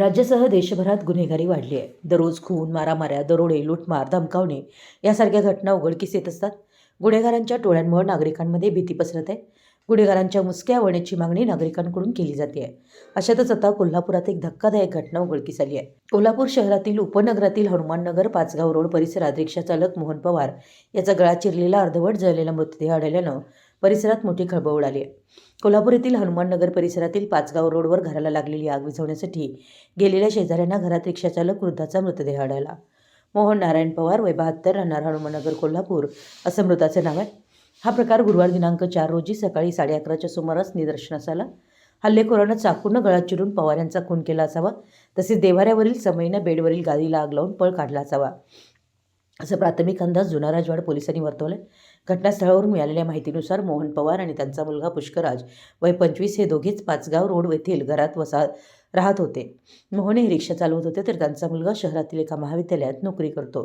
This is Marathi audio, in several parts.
राज्यासह देशभरात गुन्हेगारी वाढली आहे. दररोज खून मारामाऱ्या दरोडे लूटमार धमकावणे यासारख्या घटना उघडकीस येत असतात. गुन्हेगारांच्या टोळ्यांमुळे नागरिकांमध्ये भीती पसरत आहे. गुन्हेगारांच्या मुसक्या वळण्याची मागणी नागरिकांकडून केली जाते आहे. अशातच आता कोल्हापुरात एक धक्कादायक घटना उघडकीस आली आहे. कोल्हापूर शहरातील उपनगरातील हनुमाननगर पाचगाव रोड परिसरात रिक्षा चालक मोहन पवार याचा गळा चिरलेला अर्धवट जळलेला मृतदेह आढळल्यानं परिसरात मोठी खळबळ उडाली. आहे कोल्हापूर येथील हनुमाननगर परिसरातील पाचगाव रोडवर घराला लागलेली आग विझवण्यासाठी गेलेल्या शेजाऱ्यांना घरात रिक्षाचालक वृद्धाचा मृतदेह आढळला. मोहन नारायण पवार वय बहात्तर राहणार हनुमाननगर कोल्हापूर असं मृताचं नाव आहे. हा प्रकार गुरुवार दिनांक चार रोजी सकाळी साडे अकराच्या सुमारास निदर्शनास आला. हल्लेखोरानं चाकूनं गळा चिरून पवार यांचा खून केला असावा तसेच देवाऱ्यावरील समयीनं बेडवरील गादीला आग लावून पळ काढला असावा. असं प्राथमिक अंदाज जुना राजवाड पोलिसांनी वर्तवलं घटनास्थळावरून मिळालेल्या माहितीनुसार मोहन पवार आणि त्यांचा मुलगा पुष्कराज वय पंचवीस हे दोघेच पाचगाव रोड येथील घरात वसा राहत होते. मोहन हे रिक्षा चालवत होते तर त्यांचा मुलगा शहरातील एका महाविद्यालयात नोकरी करतो.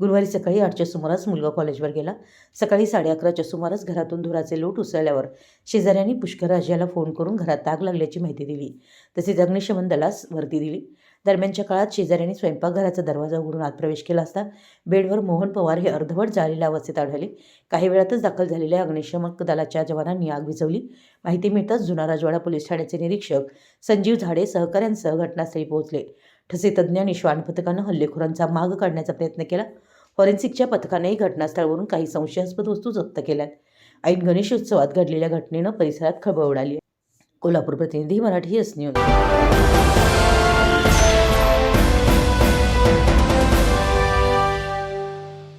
गुरुवारी सकाळी आठच्या सुमारास मुलगा कॉलेजवर गेला. सकाळी साडे अकराच्या सुमारास घरातून धुराचे लोट उसळल्यावर शेजाऱ्यांनी पुष्कराज याला फोन करून घरात आग लागल्याची माहिती दिली. तसेच अग्निशमन दलास भरती दिली. दरम्यानच्या काळात शेजाऱ्यांनी स्वयंपाकघराचा दरवाजा उघडून आत प्रवेश केला असता बेडवर मोहन पवार हे अर्धवट झालेल्या अवस्थेत आढळले. काही वेळातच दाखल झालेल्या अग्निशमक दलाच्या जवानांनी आग विझवली. माहिती मिळताच जुना राजवाडा पोलीस ठाण्याचे निरीक्षक संजीव झाडे सहकाऱ्यांसह घटनास्थळी पोहोचले. ठसे तज्ज्ञ आणि श्वान पथकानं हल्लेखोरांचा माग काढण्याचा प्रयत्न केला. फॉरेन्सिकच्या पथकानेही घटनास्थळावरून काही संशयास्पद वस्तू जप्त केल्यात. ऐन गणेशोत्सवात घडलेल्या घटनेनं परिसरात खळबळ उडाली. कोल्हापूर प्रतिनिधी मराठी एस न्यूज.